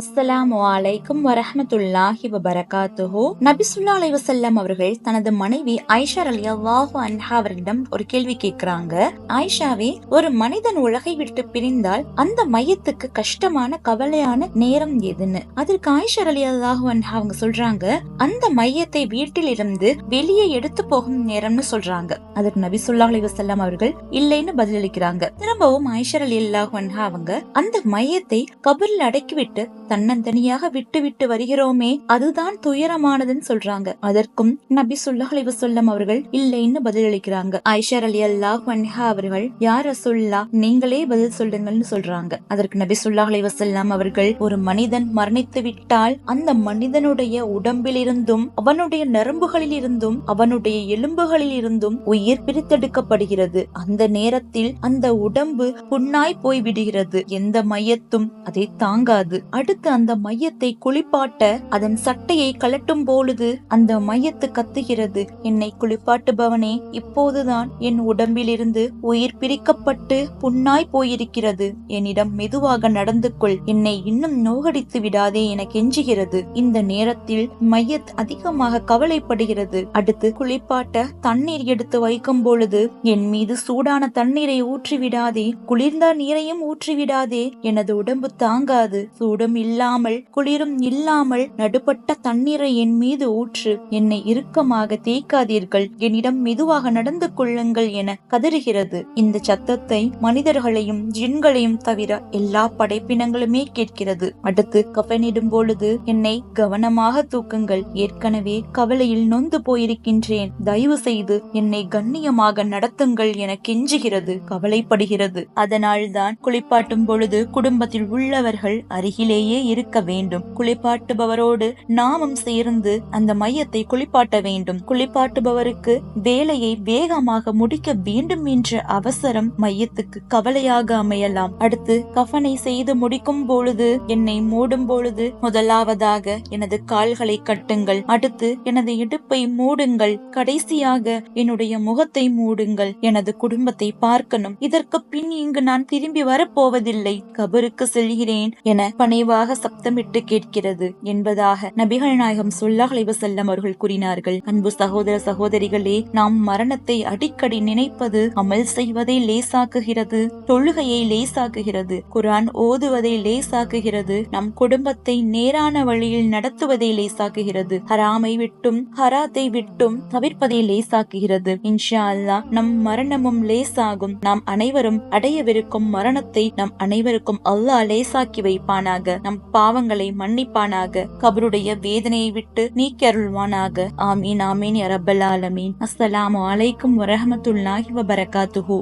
அஸ்ஸலாமு அலைக்கும் வரஹமத்துல்லாஹி வபரகாத்துஹு. நபிசுல்லா அலைஹி வஸல்லம் அவர்கள் தனது மனைவி ஐஷா ரலியல்லாஹு அன்ஹா அவரிடம் ஒரு கேள்வி கேட்கிறாங்க. ஆயிஷாவே ஒரு மனிதன் உலகை விட்டு பிரிந்தால் அந்த மையத்துக்கு கஷ்டமான கவலையான நேரம் எதுன்னு? அதற்கு ஆயிஷா ரலியல்லாஹு அன்ஹா அவங்க சொல்றாங்க அந்த மையத்தை வீட்டில் இருந்து வெளியே எடுத்து போகும் நேரம்னு சொல்றாங்க. அதற்கு நபிசுல்லா அலைஹி வஸல்லம் அவர்கள் இல்லைன்னு பதிலளிக்கிறாங்க. திரும்பவும் ஆயிஷா ரலியல்லாஹு அன்ஹா அவங்க அந்த மையத்தை கபரில் அடக்கிவிட்டு தன்னந்தனியாக விட்டு விட்டு வருகிறோமே அதுதான் துயரமானதுன்னு சொல்றாங்க. அதற்கும் நபி சுல்லாஹ் வசல்லம் அவர்கள் இல்லைன்னு பதிலளிக்கிறாங்க. ஐஷர் அலி அல்லாஹ் வன்ஹா அவர்கள் யார் ரசுல்லா நீங்களே பதில் சொல்லுங்கள்னு சொல்றாங்க. அதற்கு நபி சுல்லாஹ் வசல்லாம் அவர்கள் ஒரு மனிதன் மரணித்து விட்டால் அந்த மனிதனுடைய உடம்பில் இருந்தும் அவனுடைய நரம்புகளில் இருந்தும் அவனுடைய எலும்புகளில் இருந்தும் உயிர் பிரித்தெடுக்கப்படுகிறது. அந்த நேரத்தில் அந்த உடம்பு புண்ணாய் போய் விடுகிறது எந்த மையத்தும் அதை தாங்காது. அடுத்து அந்த மையத்தை குளிப்பாட்ட அதன் சட்டையை கலட்டும் பொழுது அந்த மையத்து கத்துகிறது. என்னை குளிப்பாட்டுபவனே இப்போதுதான் என் உடம்பிலிருந்து உயிர் பிரிக்கப்பட்டு புண்ணாய் போயிருக்கிறது. என்னிடம் மெதுவாக நடந்து கொள் என்னை இன்னும் நோகடித்து விடாதே என கெஞ்சுகிறது. இந்த நேரத்தில் மையத் அதிகமாக கவலைப்படுகிறது. அடுத்து குளிப்பாட்ட தண்ணீர் எடுத்து வைக்கும் பொழுது என் மீது சூடான தண்ணீரை ஊற்றி விடாதே குளிர்ந்த நீரையும் ஊற்றி விடாதே எனது உடம்பு தாங்காது. சூடும் இல்லாமல் குளிரும் இல்லாமல் நடுப்பட்ட தண்ணீரை என் மீது ஊற்று என்னை இறுக்கமாக தேய்க்காதீர்கள். என்னிடம் மெதுவாக நடந்து கொள்ளுங்கள் என கதறுகிறது. இந்த சத்தத்தை மனிதர்களையும் ஜின்களையும் தவிர எல்லா படைப்பினங்களுமே கேட்கிறது. அடுத்து கஃபனிடும் பொழுது என்னை கவனமாக தூக்குங்கள். ஏற்கனவே கவலையில் நொந்து போயிருக்கின்றேன். தயவு செய்து என்னை கண்ணியமாக நடத்துங்கள் என கெஞ்சுகிறது கவலைப்படுகிறது. அதனால்தான் குளிப்பாட்டும் பொழுது குடும்பத்தில் உள்ளவர்கள் அருகிலேயே இருக்க வேண்டும். குளிப்பாட்டுபவரோடு நாமும் சேர்ந்து அந்த மையத்தை குளிப்பாட்ட வேண்டும். குளிப்பாட்டுபவருக்கு வேலையை வேகமாக முடிக்க வேண்டும் என்ற அவசரம் மையத்துக்கு கவலையாக அமையலாம். அடுத்து கஃபனை செய்து முடிக்கும் பொழுது என்னை மூடும் பொழுது முதலாவதாக எனது கால்களை கட்டுங்கள். அடுத்து எனது இடுப்பை மூடுங்கள். கடைசியாக என்னுடைய முகத்தை மூடுங்கள். எனது குடும்பத்தை பார்க்கணும். இதற்கு பின் இங்கு நான் திரும்பி வரப்போவதில்லை. கபருக்கு செல்கிறேன் என பணிவாக சப்தமிட்டு கேட்கிறது என்பதாக நபிகள் நாயகம் சொல்லாஹ் செல்லம் அவர்கள் கூறினார்கள். அன்பு சகோதர சகோதரிகளே நாம் மரணத்தை அடிக்கடி நினைப்பது அமல் செய்வதை லேசாக்குகிறது தொழுகையை லேசாக்குகிறது குரான் ஓதுவதை லேசாக்குகிறது நம் குடும்பத்தை நேரான வழியில் நடத்துவதை லேசாக்குகிறது ஹராமை விட்டும் ஹராத்தை விட்டும் தவிர்ப்பதை லேசாக்குகிறது. இன்ஷா அல்லாஹ் நம் மரணமும் லேசாகும். நாம் அனைவரும் அடையவிருக்கும் மரணத்தை நம் அனைவருக்கும் அல்லாஹ் லேசாக்கி வைப்பானாக. நம் பாவங்களை மன்னிப்பானாக கபருடைய வேதனையை விட்டு நீக்கி அருள்வானாக ஆமீன் ஆமீன் அரபல் ஆலமீன். அஸ்ஸலாமு அலைக்கும் வரஹமத்துல்லாஹி வபரகாத்துஹு.